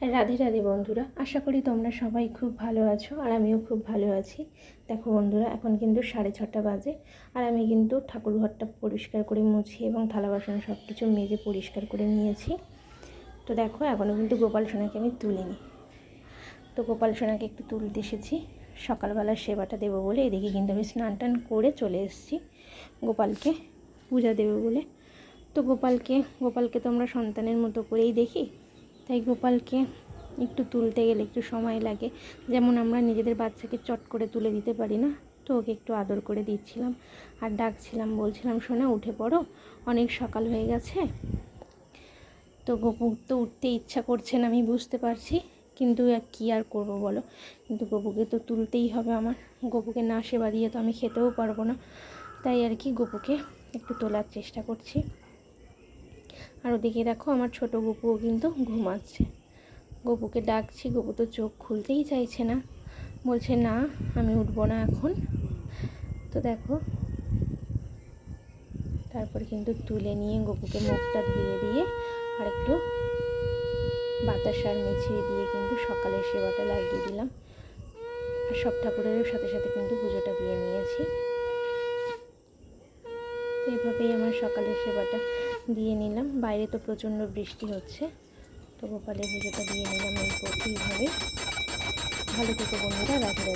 রাধে রাধে বন্ধুরা, আশা করি তোমরা সবাই খুব ভালো আছো আর আমিও খুব ভালো আছি। দেখো বন্ধুরা, এখন কিন্তু সাড়ে ছটা বাজে আর আমি কিন্তু ঠাকুর ঘরটা পরিষ্কার করে মুছি এবং থালা বাসন সব কিছু মেজে পরিষ্কার করে নিয়েছি। তো দেখো এখনও কিন্তু গোপাল সোনাকে আমি তুলিনি। তো গোপাল সোনাকে একটু তুলতে এসেছি। সকালবেলা সেবাটা দেবো বলে এদিকে কিন্তু আমি স্নান টান করে চলে এসেছি গোপালকে পূজা দেবে বলে। তো গোপালকে গোপালকে তো আমরা সন্তানের মতো করেই দেখি। তাই গোপালকে একটু তুলতে গেলে একটু সময় লাগে। যেমন আমরা নিজেদের বাচ্চাকে চট করে তুলে দিতে পারি না, তো ওকে একটু আদর করে দিচ্ছিলাম আর ডাকছিলাম, বলছিলাম, শোনা, উঠে পড়ো, অনেক সকাল হয়ে গেছে। তো গপু তো উঠতে ইচ্ছা করছে না, আমি বুঝতে পারছি, কিন্তু কী আর করব বলো? কিন্তু গপুকে তো তুলতেই হবে আমার। গপুকে না সেবা দিয়ে তো আমি খেতেও পারব না। তাই আর কি গপুকে একটু তোলার চেষ্টা করছি। আর ওদিকে দেখো আমার ছোট গপুও কিন্তু ঘুমাচ্ছে। গপুকে ডাকছি, গপু তো চোখ খুলতেই চাইছে না। বলছে, না, আমি উঠবো না এখন। তো দেখো, তারপর কিন্তু তুলে নিয়ে গপুকে মুখটা ধুয়ে দিয়ে আর একটু বাতাসার মিছিয়ে দিয়ে কিন্তু সকালের সেবাটা লাগিয়ে দিলাম। আর সব ঠাকুরের সাথে সাথে কিন্তু পুজোটা দিয়ে নিয়েছি। তো এইভাবেই আমার সকালের সেবাটা দিয়ে নিলাম। বাইরে তো প্রচণ্ড বৃষ্টি হচ্ছে। তো গোপালের পুজোটা দিয়ে নিলাম এই এইভাবে ভালো থেকে বন্ধুরা রাধে।